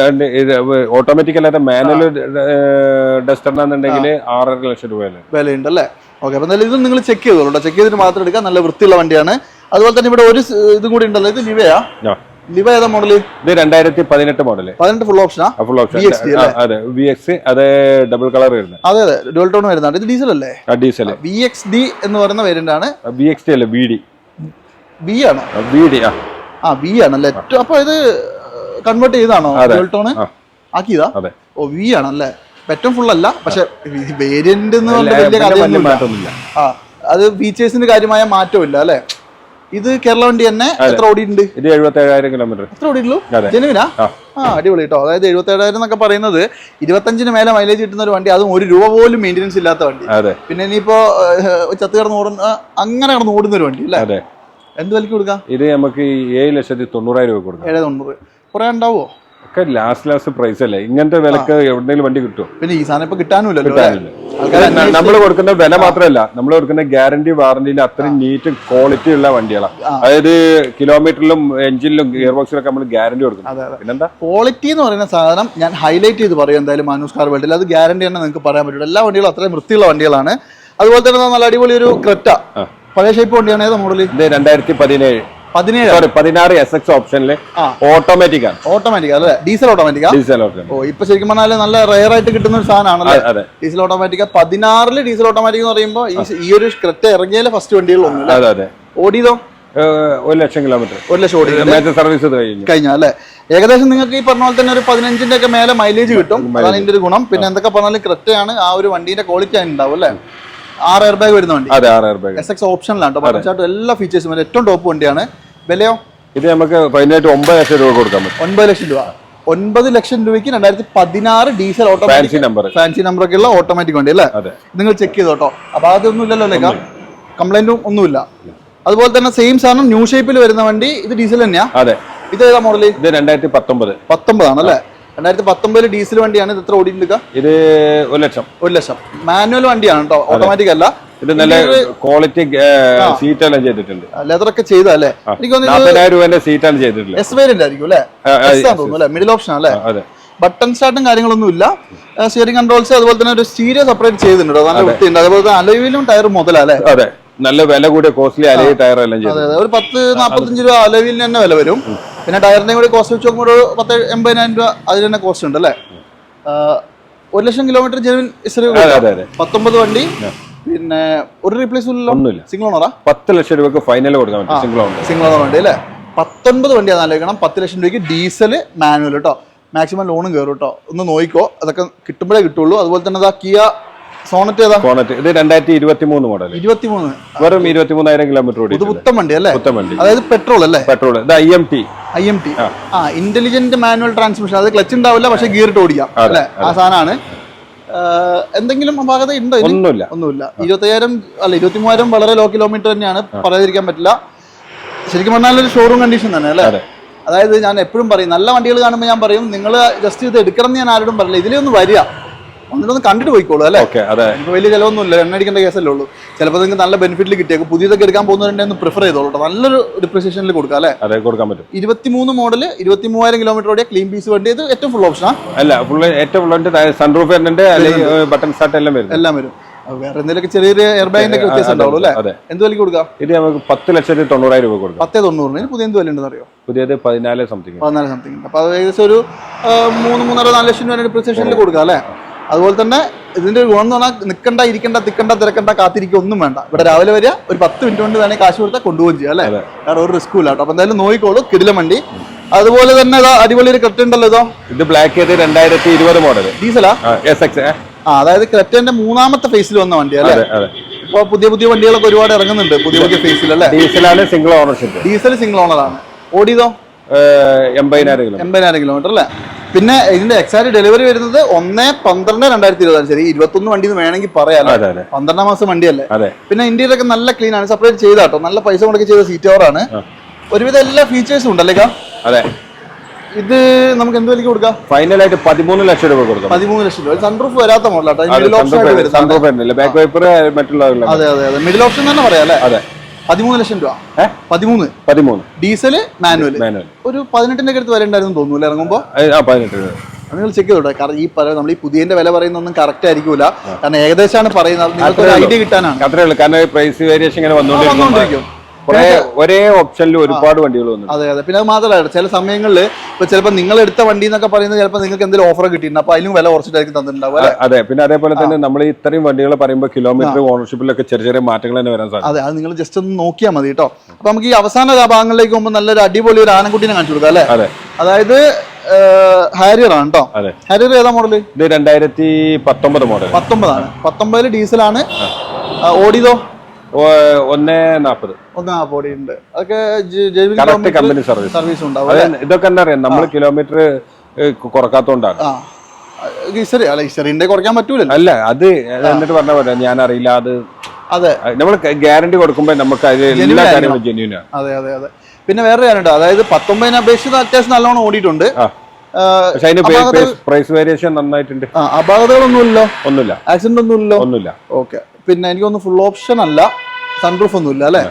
ഓട്ടോമാറ്റിക് അല്ലാതെ മാനുവൽ ഡസ്റ്ററിനാന്നുണ്ടെങ്കിൽ ആറര ലക്ഷം രൂപ വിലയുണ്ട്. അല്ലേ ഓക്കെ അപ്പം എന്തായാലും ഇത് നിങ്ങൾ ചെക്ക് ചെയ്തോളൂ ചെക്ക് ചെയ്തിട്ട് മാത്രം എടുക്കാം. നല്ല വൃത്തിയുള്ള വണ്ടിയാണ്. അതുപോലെ തന്നെ ഇവിടെ ഒരു ഇതും കൂടി ഉണ്ടല്ലോ. ഇത് നിവയാ. ലിവ ഏതാ മോഡൽ ഇത് രണ്ടായിരത്തി പതിനെട്ട് മോഡൽ പതിനെട്ട് ഫുൾ ഓപ്ഷനാ ഫുൾ ഓപ്ഷൻ അല്ലേ? അതെ. വി എക്സ് അത് ഡബിൾ കളർ വരുന്നത്. അതെ അതെ. ഡുവൽ ടോൺ വരുന്നുണ്ട്. ഇത് ഡീസൽ അല്ലേ? ഡീസൽ വി എക്സ് ഡി എന്ന് പറയുന്ന വേരിയന്റ് ആണ് വി എക്സ് ഡി അല്ല? വി ഡി വി ആണ്? വി ഡി ആ. വി ആണല്ലേ? അപ്പൊ ഇത് കൺവേർട്ട് ചെയ്താണോ. Dual tone. ആക്കിയതാ? അതെ. ഓ വി ആണല്ലേ? പെറ്റം ഫുൾ അല്ല. പക്ഷെ വേരിയന്റ് എന്ന് പറഞ്ഞ വലിയ കാര്യമൊന്നുമില്ല. ആ അത് ഫീച്ചേഴ്സിന് കാര്യമായ മാറ്റമില്ല അല്ലേ? ഇത് കേരള വണ്ടി തന്നെ എത്ര ഓടിയിട്ടുണ്ട്? ഇത് എഴുപത്തി ഏഴായിരം കിലോമീറ്റർ എത്ര ഓടിയിട്ടുള്ളൂ അതെ. ജനുവിനാ? ആ. അടിപൊളി കേട്ടോ. അതായത് എഴുപത്തി ഏഴായിരം എന്നൊക്കെ പറയുന്നത് ഇരുപത്തഞ്ചിന് മേലെ മൈലേജ് കിട്ടുന്ന ഒരു വണ്ടി അതും ഒരു രൂപ പോലും മെയിന്റെനൻസ് ഇല്ലാത്ത വണ്ടി. അതെ. പിന്നെ ഇനിയിപ്പോ ചത്ത് കിടന്ന് ഓടുന്ന അങ്ങനെ കിടന്ന് ഓടുന്ന ഒരു വണ്ടി അല്ലേ? എന്ത് വിലക്ക് കൊടുക്കാം? ഇത് നമുക്ക് ഏഴ് ലക്ഷത്തി തൊണ്ണൂറായിരം രൂപ കൊടുക്കാം. ഏഴ് തൊണ്ണൂറ്. കുറെ ഉണ്ടാവോ ഒക്കെ ലാസ്റ്റ് ലാസ്റ്റ് പ്രൈസ് അല്ലേ? ഇങ്ങനത്തെ വിലക്ക് എവിടെയെങ്കിലും വണ്ടി കിട്ടും പിന്നെ ഈ സാധനം ഇപ്പൊ കിട്ടാനില്ല. നമ്മൾ കൊടുക്കുന്ന വില മാത്രമല്ല നമ്മൾ കൊടുക്കുന്ന ഗ്യാരണ്ടി വാറന്റിയിൽ അത്രയും നീറ്റ് ക്വാളിറ്റി ഉള്ള വണ്ടികളാണ് അതായത് കിലോമീറ്ററിലും എഞ്ചിനിലും ഗിയർ ബോക്സിലൊക്കെ നമ്മൾ ഗ്യാരണ്ടി കൊടുക്കും അതെ, അതെ. പിന്നെന്താ? ക്വാളിറ്റി എന്ന് പറയുന്ന സാധനം ഞാൻ ഹൈലൈറ്റ് ചെയ്ത് പറയും എന്തായാലും മാനൂസ് കാർ വേൾഡിൽ അത് ഗ്യാരണ്ടി തന്നെ നിങ്ങൾക്ക് പറയാൻ പറ്റും എല്ലാ വണ്ടികളും അത്രയും വൃത്തിയുള്ള വണ്ടികളാണ്. അതുപോലെ തന്നെ നല്ല അടിപൊളി ഒരു ക്രെറ്റ. പഴയ ഷേപ്പ് വണ്ടിയാണ് ഏതാ മോഡൽ രണ്ടായിരത്തി പതിനേഴ്. പതിനേഴ് സോറി പതിനാറ് എസ് എക്സ് ഓപ്ഷനിൽ. ഓട്ടോമാറ്റിക് ആണ്. ഓട്ടോമാറ്റിക് അല്ലേ ഡീസൽ ഓട്ടോമാറ്റിക്കാ ഡീസൽ ഓ ഇപ്പൊ ശരിക്കും പറഞ്ഞാൽ നല്ല റയർ ആയിട്ട് കിട്ടുന്ന ഒരു സാധനമാണല്ലേ? അതെ ഡീസൽ ഓട്ടോമാറ്റിക് പതിനാറിൽ ഡീസൽ ഓട്ടോമാറ്റിക് എന്ന് പറയുമ്പോൾ ഈ ഒരു ക്രെറ്റ ഇറങ്ങിയാലേ ഫസ്റ്റ് വണ്ടികളൊന്നും ഓടിയതോ? ഒരു ലക്ഷം കിലോമീറ്റർ ഒരു ലക്ഷം ഓടി സർവീസ് കഴിഞ്ഞു. കഴിഞ്ഞാൽ അല്ലേ? ഏകദേശം നിങ്ങൾക്ക് ഈ പറഞ്ഞ പോലെ തന്നെ ഒരു പതിനഞ്ചിന്റെ ഒക്കെ മേലെ മൈലേജ് കിട്ടും. അതാണ് ഇതിന്റെ ഒരു ഗുണം. പിന്നെ എന്തൊക്കെ പറഞ്ഞാലും ക്രെറ്റയാണ് ആ ഒരു വണ്ടിന്റെ ക്വാളിറ്റി ഉണ്ടാവും അല്ലേ? ആറ് എയർ ബാഗ് വരുന്ന വണ്ടി. അതെ ആറ് എയർ ബാഗ് എസ് എക്സ് ഓപ്ഷനിലാണ് പതിനഞ്ചാട്ടും എല്ലാ ഫീച്ചേഴ്സും വരും ഏറ്റവും ടോപ്പ് വണ്ടിയാണ്. വിലയോ? ഇത് നമുക്ക് ഫൈനായിട്ട് ഒമ്പത് ലക്ഷം രൂപ കൊടുക്കാൻ പറ്റും. ഒമ്പത് ലക്ഷം രൂപ. ഒൻപത് ലക്ഷം രൂപയ്ക്ക് രണ്ടായിരത്തി പതിനാറ് diesel automatic fancy number fancy number ഒക്കെ ഉള്ള ഓട്ടോമാറ്റിക് വണ്ടി അല്ലേ? നിങ്ങൾ ചെക്ക് ചെയ്തോ കേട്ടോ അപ്പൊ അതൊന്നും ഇല്ലല്ലോ അല്ലേ കംപ്ലൈന്റും ഒന്നുമില്ല. അതുപോലെ തന്നെ സെയിം സാധനം ന്യൂ ഷേപ്പിൽ വരുന്ന വണ്ടി ഇത് ഡീസൽ തന്നെയാ. അതെ. ഇത് ഏതാ മോഡൽ ഇത് രണ്ടായിരത്തി പത്തൊമ്പത്. പത്തൊമ്പതാണ് അല്ലേ? രണ്ടായിരത്തി പത്തൊമ്പതിൽ ഡീസൽ വണ്ടിയാണ് ഇത് എത്ര ഓടിയിട്ടുണ്ട് ഇത് ഒരു ലക്ഷം. ഒരു ലക്ഷം. മാനുവൽ വണ്ടിയാണ് കേട്ടോ ഓട്ടോമാറ്റിക് അല്ല. ഇത് നല്ല ക്വാളിറ്റി സീറ്റ് എല്ലാം ചെയ്തിട്ടുണ്ട്. ഒക്കെ ചെയ്തല്ലേ എനിക്ക് തോന്നുന്നു നാൽപ്പതിനായിരം രൂപേന്റെ സീറ്റാണ് ചെയ്തിട്ടുള്ളത്. എസ് വേരിയന്റ് ആയിരിക്കും അല്ലേ? ആ, ആ, എസ് തോന്നുന്നു അല്ലേ? മിഡിൽ ഓപ്ഷൻ അല്ലേ? ബട്ടൺ സ്റ്റാർട്ടും കാര്യങ്ങളൊന്നും ഇല്ല. സ്റ്റിയറിംഗ് കൺട്രോൾസ് അതുപോലെ തന്നെ ഒരു സ്റ്റീരിയോ സെപ്പറേറ്റ് ചെയ്തിട്ടുണ്ട്. നല്ല വൃത്തിയുണ്ട്. അതുപോലെ തന്നെ അലോയിലും ടയർ മുതലല്ലേ അതെ. നല്ല വില കൂടിയ കോസ്റ്റ്ലി അലയി ടയർ എല്ലാം ചെയ്തു ഒരു പത്ത് നാൽപ്പത്തഞ്ച് രൂപ അലവിൽ തന്നെ വില വരും. പിന്നെ ടയറിന്റെ കൂടി കോസ്റ്റ് വെച്ച് നോക്കുമ്പോൾ ഒരു പത്ത് എൺപതിനായിരം രൂപ അതിന് തന്നെ കോസ്റ്റ് ഉണ്ട് അല്ലേ? ഒരു ലക്ഷം കിലോമീറ്റർ ജെനുവിൻ ഇസ്രോ അതെ അതെ പത്തൊമ്പത് വണ്ടി പിന്നെ ഒരു റീപ്ലേസ് ഇല്ലല്ലോ? ഒന്നുമില്ല. സിംഗിൾ ഓണറാ പത്ത് ലക്ഷം രൂപയ്ക്ക് ഫൈനൽ കൊടുക്കാൻ പറ്റും. സിംഗിൾ ഓണർ സിംഗിൾ ഓണർ വണ്ടി അല്ലേ? പത്തൊൻപത് വണ്ടിയാണ് ആലോചിക്കണം. പത്ത് ലക്ഷം രൂപയ്ക്ക് ഡീസൽ മാനുവൽ കേട്ടോ മാക്സിമം ലോണും കയറും കേട്ടോ ഒന്ന് നോക്കിക്കോ. അതൊക്കെ കിട്ടുമ്പോഴേ കിട്ടുള്ളൂ. അതുപോലെ തന്നെ അതാ കിയ സോണറ്റ് ഏതാ? സോണറ്റ്. ഇത് രണ്ടായിരത്തി ഇരുപത്തി മൂന്ന് മോഡൽ ഇരുപത്തിമൂന്ന്. വെറും ഇരുപത്തി മൂന്നായിരം കിലോമീറ്റർ ഓടി ഇത് പുത്തൻ വണ്ടി അല്ലേ? പുത്തൻ വണ്ടി അതായത് പെട്രോൾ അല്ലേ? പെട്രോൾ ഇത് I M T I M T ആ. ഇന്റലിജന്റ് മാനുവൽ ട്രാൻസ്മിഷൻ അത് ക്ലച്ച് ഉണ്ടാവില്ല പക്ഷെ ഗിയർ ഇട്ട് ഓടിക്കാം അല്ലേ? ആ സാധനമാണ്. എന്തെങ്കിലും അപാകത ഉണ്ടോ ഒന്നുമില്ല. ഒന്നുമില്ല. ഇരുപത്തയ്യായിരം അല്ല ഇരുപത്തി മൂവായിരം വളരെ ലോ കിലോമീറ്റർ തന്നെയാണ് പറയാതിരിക്കാൻ പറ്റില്ല. ശരിക്കും പറഞ്ഞാൽ ഒരു ഷോറൂം കണ്ടീഷൻ തന്നെ അല്ലേ? അതെ. അതായത് ഞാൻ എപ്പോഴും പറയും നല്ല വണ്ടികൾ കാണുമ്പോൾ ഞാൻ പറയും നിങ്ങൾ ജസ്റ്റ് ഇത് എടുക്കണം എന്ന് ഞാൻ ആരോടും പറയില്ല ഇതിലൊന്ന് വരിക. ഒന്നിലൊന്ന് കണ്ടിട്ട് പോയിക്കോളൂ അല്ലേ? ഓക്കെ അതെ. ഇപ്പൊ വലിയ ചിലവൊന്നുമില്ല എണ്ണ അടിക്കേണ്ട കേസല്ലേ ഉള്ളൂ. ചിലപ്പോൾ നിങ്ങൾക്ക് നല്ല ബെനിഫിറ്റിൽ കിട്ടിയേക്കും. പുതിയതൊക്കെ എടുക്കാൻ പോകുന്നവരുണ്ടെന്ന് പ്രിഫർ ചെയ്തോളൂ നല്ലൊരു ഡിപ്രിസിയേഷനിൽ കൊടുക്കാം അല്ലേ? അതെ കൊടുക്കാൻ പറ്റും. ഇരുപത്തിമൂന്ന് മോഡൽ ഇരുപത്തി മൂവായിരം കിലോമീറ്റർ ഓടിയ ക്ലീൻ പീസ് വണ്ടി. ഇത് ഏറ്റവും ഫുൾ ഓപ്ഷനാ അല്ല ഫുൾ ഏറ്റവും ഫുൾ സൺറൂഫ് വരുന്നുണ്ട് ബട്ടൺ സ്റ്റാർട്ട് എല്ലാം വരും എല്ലാം വരും. വേറെ എന്തെങ്കിലും ചെറിയൊരു എയർ ബാഗിന്റെ ഒക്കെ വ്യത്യാസം ഉണ്ടാവുള്ളൂ അല്ലേ? അതെ. എന്ത് വിലക്ക് കൊടുക്കാം? ഇത് നമുക്ക് പത്ത് ലക്ഷത്തി തൊണ്ണൂറായിരം രൂപ കൊടുക്കാം. പത്തേ തൊണ്ണൂറിന്. പുതിയ എന്ത് വില ഉണ്ടെന്ന് അറിയോ? പുതിയത് പതിനാല് സംതിങ് പതിനാല് സംതിങ് അപ്പൊ അത് ഏകദേശം ഒരു മൂന്ന് മൂന്നര നാല് ലക്ഷം രൂപ ഡിപ്രിസിയേഷനിൽ കൊടുക്കാം അല്ലേ? അതുപോലെ തന്നെ ഇതിന്റെ ഒരു ഗുണം എന്ന് പറഞ്ഞാൽ നിൽക്കണ്ട ഇരിക്കണ്ട തിക്കണ്ട തിരക്കണ്ട കാത്തിരിക്കുക ഒന്നും വേണ്ട. ഇവിടെ രാവിലെ വരിക ഒരു പത്ത് മിനിറ്റ് കൊണ്ട് വേണമെങ്കിൽ കാശ് കൊടുത്താൽ കൊണ്ടുപോകും ചെയ്യാം അല്ലേ? കാരണം ഒരു റിസ്ക്കും ഇല്ല കേട്ടോ. അപ്പോൾ എന്തായാലും നോക്കിക്കോളൂ കിടിലം വണ്ടി. അതുപോലെ തന്നെ ഇതാ അടിപൊളി ഒരു ക്രെറ്റ ഉണ്ടല്ലോ ഇതോ? ഇത് ബ്ലാക്ക് ചെയ്ത് രണ്ടായിരത്തി ഇരുപത് മോഡൽ ഡീസലാ എസ് എക്സ് ആ അതായത് ക്രെറ്റന്റെ മൂന്നാമത്തെ ഫേസിൽ വന്ന വണ്ടി അല്ലേ? അതെ പുതിയ പുതിയ വണ്ടികളൊക്കെ ഒരുപാട് ഇറങ്ങുന്നുണ്ട് പുതിയ പുതിയ ഫേസിൽ അല്ലേ? ഡീസലാണ് സിംഗിൾ ഓണർഷിപ്പ് ഡീസൽ സിംഗിൾ ഓണറാണ് ഓടിയതോ? എൺപതിനായിരം കിലോ എൺപതിനായിരം കിലോമീറ്റർ അല്ലേ? പിന്നെ ഇതിന്റെ എക്സാക്ട് ഡെലിവറി വരുന്നത് ഒന്ന് പന്ത്രണ്ട് രണ്ടായിരത്തി ഇരുപതാണ് ശരി ഇരുപത്തൊന്ന് വണ്ടി വേണമെങ്കിൽ പറയാലോ പന്ത്രണ്ടാം മാസം വണ്ടിയല്ലേ? പിന്നെ ഇന്ത്യയിലൊക്കെ നല്ല ക്ലീൻ ആണ്. സെപ്പറേറ്റ് ചെയ്താട്ടോ. നല്ല പൈസ മുടക്കി ചെയ്ത സീറ്റ് ഓവറാണ് ഒരുവിധം എല്ലാ ഫീച്ചേഴ്സും ഉണ്ടല്ലേ കാ? അതെ. ഇത് നമുക്ക് എന്ത് വിലക്ക് കൊടുക്കാം? ഫൈനലായിട്ട് പതിമൂന്ന് ലക്ഷം രൂപ കൊടുക്കാം. പതിമൂന്ന് ലക്ഷം രൂപ. സൺറൂഫ് വരാത്ത മോഡലാട്ടോ മിഡിൽ ഓപ്ഷൻ ബാക്ക് വൈപ്പർ മറ്റുള്ള അതെ അതെ അതെ. മിഡിൽ ഓപ്ഷൻ തന്നെ പറയാം അല്ലേ? അതെ. പതിമൂന്ന് ലക്ഷം രൂപ. ഏഹ് പതിമൂന്ന്. പതിമൂന്ന്. ഡീസൽ മാനുവൽ മാനുവൽ ഒരു പതിനെട്ടിന്റെ അടുത്ത് വരെ ഉണ്ടായിരുന്നു തോന്നുന്നു ഇറങ്ങുമ്പോൾ ആ പതിനെട്ട് നിങ്ങൾ ചെക്ക് ചെയ്തോട്ടെ. കാരണം ഈ പറയുന്ന നമ്മൾ ഈ പുതിയന്റെ വില പറയുന്നൊന്നും കറക്റ്റ് ആയിരിക്കൂല. കാരണം ഏകദേശമാണ് പറയുന്നത്. നിങ്ങൾക്ക് ഒരു ഐഡിയ കിട്ടാനാണ്. അത്രേ ഉള്ളൂ. കാരണം പ്രൈസ് വേരിയേഷൻ ഇങ്ങനെ വന്നുകൊണ്ടിരിക്കും. കുറെ ഒരേ ഓപ്ഷനിൽ ഒരുപാട് വണ്ടികൾ വന്നു അതെ അതെ. പിന്നെ അത് മാത്രമല്ല ചില സമയങ്ങളിൽ ഇപ്പൊ ചിലപ്പോൾ നിങ്ങൾ എടുത്ത വണ്ടി എന്നൊക്കെ പറയുന്നത് ചിലപ്പോൾ നിങ്ങൾക്ക് എന്തെങ്കിലും ഓഫർ കിട്ടിയിട്ടുണ്ട്. അപ്പൊ അതിലും വില കുറച്ചിട്ടായിരിക്കും തന്നിട്ടുണ്ടാവും അതെ. പിന്നെ അതേപോലെ തന്നെ നമ്മൾ ഇത്രയും വണ്ടികൾ പറയുമ്പോൾ കിലോമീറ്റർ ഓണർഷിപ്പിലൊക്കെ ചെറിയ ചെറിയ മാറ്റങ്ങൾ തന്നെ വരാൻ സാധിക്കും അതെ അത് നിങ്ങൾ ജസ്റ്റ് ഒന്ന് നോക്കിയാൽ മതി കേട്ടോ അപ്പൊ നമുക്ക് ഈ അവസാന ഭാഗങ്ങളിലേക്ക് പോകുമ്പോൾ നല്ലൊരു അടിപൊളി ഒരു ആനക്കുട്ടീനെ കാണിച്ചു കൊടുക്കാം അല്ലേ? അതായത് ഹാരിയർ ആണ് കേട്ടോ ഹാരിയർ ഏതാ മോഡൽ ഇത് രണ്ടായിരത്തി പത്തൊമ്പത് മോഡൽ പത്തൊമ്പതാണ്. പത്തൊമ്പതിൽ ഡീസലാണ് ഓടിയതോ? ഒന്നേ നാൽപ്പത് ഒന്ന് ബോഡി ഉണ്ട്. അതൊക്കെ ജൈവിക കമ്പനി സർവീസ് സർവീസ് ഉണ്ടാവും ഇതൊക്കെ എന്താ അറിയാം? നമ്മൾ കിലോമീറ്റർ കുറക്കാത്തോണ്ടാണ്. കുറയ്ക്കാൻ പറ്റൂലല്ലോ. അല്ല അത് എന്നിട്ട് പറഞ്ഞ പോലെ ഞാൻ അറിയില്ല അത്. അതെ നമ്മൾ ഗ്യാരണ്ടി കൊടുക്കുമ്പോൾ നമുക്ക് എല്ലാ കാര്യങ്ങളും ജെന്യൂൻ അതെ അതെ അതെ. പിന്നെ വേറെ കാര്യമുണ്ട്. അതായത് പത്തൊമ്പതിനെ അപേക്ഷിച്ച് അത്യാവശ്യം നല്ലോണം ഓടിയിട്ടുണ്ട്. പ്രൈസ് വേരിയേഷൻ നന്നായിട്ടുണ്ട്. ആ, അപാകതകളൊന്നുമില്ലല്ലോ ഒന്നുമില്ല. ആക്സിഡന്റ് ഒന്നുമില്ലല്ലോ ഒന്നുമില്ല. ഓക്കെ പിന്നെ എനിക്കൊന്ന് ഫുൾ ഓപ്ഷൻ അല്ല. സൺറൂഫ് ഒന്നുമില്ല അല്ലേ?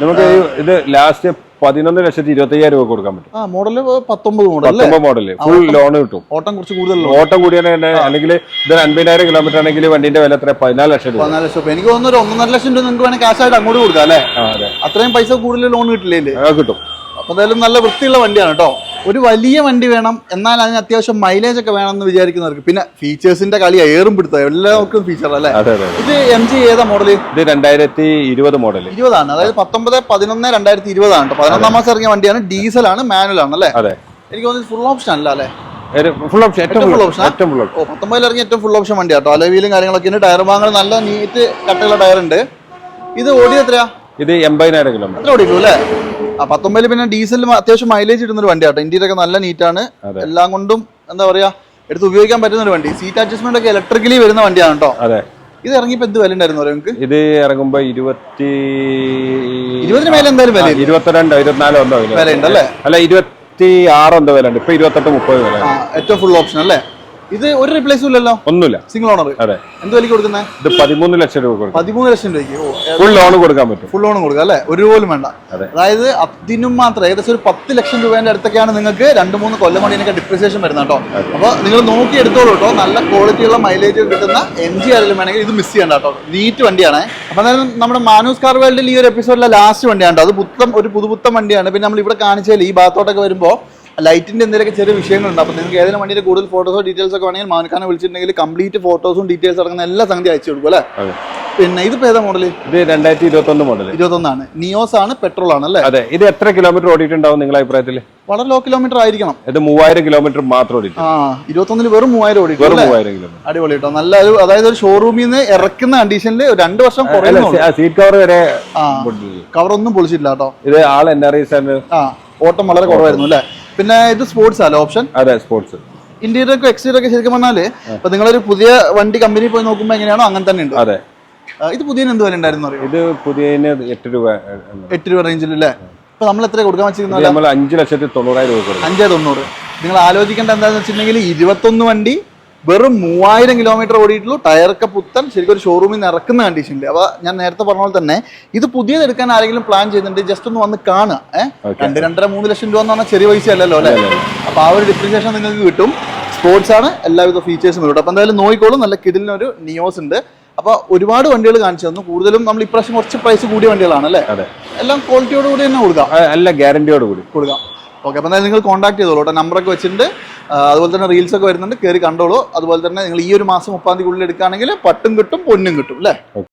നമുക്ക് ഇത് ലാസ്റ്റ് പതിനൊന്ന് ലക്ഷത്തി ഇരുപത്തി അയ്യായിരം രൂപ കൊടുക്കാൻ പറ്റും. ആ മോഡൽ പത്തൊമ്പത് മോഡൽ മോഡൽ ഫുൾ ലോൺ കിട്ടും. ഓട്ടം കുറച്ച് കൂടുതൽ ഓട്ടം കൂടിയ അല്ലെങ്കിൽ ഇത് അൻപതിനായിരം കിലോമീറ്റർ ആണെങ്കിൽ വണ്ടിന്റെ വില എത്ര? പതിനാല് ലക്ഷം രൂപ. പതിനാല് ലക്ഷം എനിക്ക് തോന്നുന്നു ഒരു ഒന്നര ലക്ഷം രൂപ നിങ്ങൾക്ക് വേണമെങ്കിൽ ക്യാഷ് ആയിട്ട് അങ്ങോട്ട് കൊടുക്കാം അല്ലേ? അതെ. അത്രയും പൈസ കൂടുതൽ ലോൺ കിട്ടില്ലേ കിട്ടും. അപ്പൊ എന്തായാലും നല്ല വൃത്തിയുള്ള വണ്ടിയാണ് കേട്ടോ. ഒരു വലിയ വണ്ടി വേണം എന്നാൽ അതിന് അത്യാവശ്യം മൈലേജ് ഒക്കെ വേണം എന്ന് വിചാരിക്കുന്നവർക്ക്. പിന്നെ ഫീച്ചേഴ്സിന്റെ കളി ഏറും പിടുത്തം എല്ലാവർക്കും ഫീച്ചർ അല്ലേ? ഇത് എം ജി ഏതാ മോഡൽ ഇത് രണ്ടായിരത്തി ഇരുപത് മോഡൽ ഇരുപതാണ് അതായത് പത്തൊമ്പത് പതിനൊന്ന് രണ്ടായിരത്തി ഇരുപതാണ് പതിനൊന്നാം മാസം ഇറങ്ങിയ വണ്ടിയാണ് ഡീസൽ ആണ് മാനുവൽ ആണ് അല്ലേ? എനിക്ക് തോന്നുന്നു ഫുൾ ഓപ്ഷൻ അല്ല അല്ലേ? ഫുൾ ഓപ്ഷൻ ഏറ്റവും ഫുൾ. ആ? ഏറ്റവും ഫുൾ ഓപ്ഷൻ പത്തൊമ്പതിൽ ഇറങ്ങിയ ഏറ്റവും ഫുൾ ഓപ്ഷൻ വണ്ടി കേട്ടോ അലവീലും കാര്യങ്ങളൊക്കെ ഉണ്ട് ടയർ ഭാഗങ്ങൾ നല്ല നീറ്റ് കട്ടയുള്ള ടയർ ഉണ്ട്. ഇത് ഓടിയത്രയാ ഇത് എൺപതിനായിരം കിലോമീറ്റർ ഓടിക്കും അല്ലേ? പത്തൊമ്പതിൽ പിന്നെ ഡീസൽ അത്യാവശ്യം മൈലേജ് ഇടുന്ന ഒരു വണ്ടി ആട്ടോ. ഇന്ത്യയിലൊക്കെ നല്ല നീറ്റാണ് ആണ്. എല്ലാം കൊണ്ടും എന്താ പറയാ എടുത്ത് ഉപയോഗിക്കാൻ പറ്റുന്ന ഒരു വണ്ടി. സീറ്റ് അഡ്ജസ്റ്റ്മെന്റ് ഒക്കെ ഇലക്ട്രിക്കലി വരുന്ന വണ്ടിയാണ് കേട്ടോ അതെ. ഇത് ഇറങ്ങിയപ്പോ എന്ത് വില ഉണ്ടായിരുന്നു നിങ്ങൾക്ക് ഇത് ഇറങ്ങുമ്പോ ഇരുപത്തി ഇരുപതിന് മേലെ എന്തായാലും വില ഇരുപത്തിരണ്ടോ ഇരുപത്തിനാലോ എന്തോ വില ഉണ്ടല്ലേ ഉണ്ട് അല്ലേ ഇരുപത്തി ആറോ എന്തോ വില ഉണ്ട് ഇപ്പൊ ഇരുപത്തെട്ട് മുപ്പത് വില ഏറ്റവും ഫുൾ ഓപ്ഷൻ അല്ലേ? ഇത് ഒരു റീപ്ലേസും ഇല്ലല്ലോ? ഒന്നുമില്ല. സിംഗിൾ ഓണർ അതെ. എന്ത് വിലക്ക് കൊടുക്കുന്നത് ഇത് പതിമൂന്ന് ലക്ഷം രൂപ കൊടുക്കും. പതിമൂന്ന് ലക്ഷം രൂപയ്ക്ക്. ഫുൾ ലോൺ കൊടുക്കാൻ പറ്റും. ഫുൾ ലോൺ കൊടുക്കുക അല്ലേ? ഒരു പോലും വേണ്ട. അതായത് അതിനും മാത്രം ഏകദേശം ഒരു പത്ത് ലക്ഷം രൂപേന്റെ അടുത്തൊക്കെയാണ് നിങ്ങൾക്ക് രണ്ട് മൂന്ന് കൊല്ലം മണിയൊക്കെ ഡിപ്രിസിയേഷൻ വരുന്നത് കേട്ടോ. അപ്പോൾ നിങ്ങൾ നോക്കി എടുത്തോളൂ കേട്ടോ. നല്ല ക്വാളിറ്റിയുള്ള മൈലേജ് കിട്ടുന്ന എം ജി ആരെങ്കിലും വേണമെങ്കിൽ ഇത് മിസ് ചെയ്യണ്ട കേട്ടോ. നീറ്റ് വണ്ടിയാണ്. അപ്പോൾ എന്തായാലും നമ്മുടെ മാനൂസ് കാർ വേൾഡിൽ ഈ ഒരു എപ്പിസോഡിലെ ലാസ്റ്റ് വണ്ടിയാണ് കേട്ടോ. അത് പുത്തം ഒരു പുതുപുത്തം വണ്ടിയാണ്. പിന്നെ നമ്മൾ ഇവിടെ കാണിച്ചാൽ ഈ ഭാഗത്തോട്ടൊക്കെ വരുമ്പോൾ ലൈറ്റിന്റെ എന്തെങ്കിലും ചെറിയ വിഷയങ്ങളുണ്ട്. അപ്പോൾ നിങ്ങൾക്ക് ഏതെങ്കിലും വണ്ടിയുടെ കൂടുതൽ ഫോട്ടോസോ ഡീറ്റെയിൽസ് ഒക്കെ വേണമെങ്കിൽ മാനക്കാനെ വിളിച്ചിട്ടുണ്ടെങ്കിൽ കംപ്ലീറ്റ് ഫോട്ടോസും ഡീറ്റെയിൽസ് അടങ്ങുന്ന എല്ലാ സംഗതി അയച്ചു കൊടുക്കും അല്ലേ? പിന്നെ ഇത് ഏതാ മോഡൽ ഇത് രണ്ടായിരത്തി ഇരുപത്തൊന്ന് മോഡൽ ഇരുപത്തൊന്നാണ്. നിയോസ് ആണ് പെട്രോൾ ആണ് അല്ലേ? അതെ. ഇത് എത്ര കിലോമീറ്റർ ഓടിയിട്ടുണ്ടാവും നിങ്ങളുടെ അഭിപ്രായത്തിൽ? വളരെ ലോ കിലോമീറ്റർ ആയിരിക്കണം. ഇത് മൂവായിരം കിലോമീറ്റർ മാത്രം ഓടിയിട്ടുണ്ട്. ആ ഇരുപത്തൊന്നിൽ വെറും മൂവായിരം ഓടിക്കും വെറും? മൂവായിരം കിലോമീറ്റർ അടിപൊളി കേട്ടോ നല്ല ഒരു അതായത് ഒരു ഷോറൂമിൽ നിന്ന് ഇറക്കുന്ന കണ്ടീഷനിൽ രണ്ട് വർഷം സീറ്റ് കവർ വരെ കവർ ഒന്നും പൊളിച്ചിട്ടില്ല കേട്ടോ ഇത് ആൾ എൻ ആർ ആ ഓട്ടം വളരെ കുറവായിരുന്നു അല്ലേ? പിന്നെ ഇത് സ്പോർട്സ് അല്ലേ ഓപ്ഷൻ അതെ സ്പോർട്സ് ഇന്റീരിയർ ഒക്കെ എക്സ്റ്റീരിയർ ഒക്കെ ശരിക്കും പറഞ്ഞാൽ ഇപ്പൊ നിങ്ങളൊരു പുതിയ വണ്ടി കമ്പനി പോയി നോക്കുമ്പോൾ എങ്ങനെയാണോ അങ്ങനെ തന്നെ ഉണ്ട്. അതെ. ഇത് പുതിയ എന്ത് വില ഉണ്ടായിരുന്നു ഇത് പുതിയ എട്ട് രൂപ എട്ട് രൂപ റേഞ്ചിൽ അല്ലേ ഇപ്പൊ നമ്മൾ എത്ര കൊടുക്കാൻ ഇത് വെച്ചിരുന്ന നമ്മൾ അഞ്ച് ലക്ഷത്തി തൊണ്ണൂറായിരം രൂപ അഞ്ചേ തൊണ്ണൂറ്. നിങ്ങൾ ആലോചിക്കേണ്ട എന്താണെന്ന് വെച്ചിട്ടുണ്ടെങ്കിൽ ഇരുപത്തൊന്ന് വണ്ടി വെറും മൂവായിരം കിലോമീറ്റർ ഓടിയിട്ടുള്ളൂ. ടയറൊക്കെ പുത്തൻ. ശരിക്കും ഒരു ഷോറൂമിൽ നിന്ന് ഇറക്കുന്ന കണ്ടീഷനിൽ അപ്പോൾ ഞാൻ നേരത്തെ പറഞ്ഞ പോലെ തന്നെ ഇത് പുതിയത് എടുക്കാൻ ആരെങ്കിലും പ്ലാൻ ചെയ്യുന്നുണ്ട് ജസ്റ്റ് ഒന്ന് വന്ന് കാണുക ഏഹ്. രണ്ട് രണ്ടര മൂന്ന് ലക്ഷം രൂപ എന്ന് പറഞ്ഞാൽ ചെറിയ പൈസ അല്ലല്ലോ അല്ലേ? അപ്പോൾ ആ ഒരു ഡിപ്രിസിയേഷൻ നിങ്ങൾക്ക് കിട്ടും. സ്പോർട്സ് ആണ് എല്ലാവിധ ഫീച്ചേഴ്സും വരും അപ്പോൾ എന്തായാലും നോയിക്കോളും നല്ല കിടിലിനൊരു നിയോസ് ഉണ്ട്. അപ്പോൾ ഒരുപാട് വണ്ടികൾ കാണിച്ചു തന്നു. കൂടുതലും നമ്മൾ ഇപ്രാവശ്യം കുറച്ച് പ്രൈസ് കൂടിയ വണ്ടികളാണ് അല്ലേ? എല്ലാം ക്വാളിറ്റിയോട് കൂടി തന്നെ കൊടുക്കാം. അല്ല ഗ്യാരണ്ടിയോട് കൂടി. കൊടുക്കാം. ഓക്കെ അപ്പോൾ എന്തായാലും നിങ്ങൾ കോൺടാക്ട് ചെയ്തോളൂ കേട്ടോ. നമ്പറൊക്കെ വെച്ചിട്ടുണ്ട്. അതുപോലെ തന്നെ റീൽസ് ഒക്കെ വരുന്നുണ്ട്. കയറി കണ്ടോളൂ. അതുപോലെ തന്നെ നിങ്ങൾ ഈ ഒരു മാസം മുപ്പാം തീയതിക്കുള്ളിൽ എടുക്കുകയാണെങ്കിൽ പട്ടും കിട്ടും പൊന്നും കിട്ടും അല്ലേ?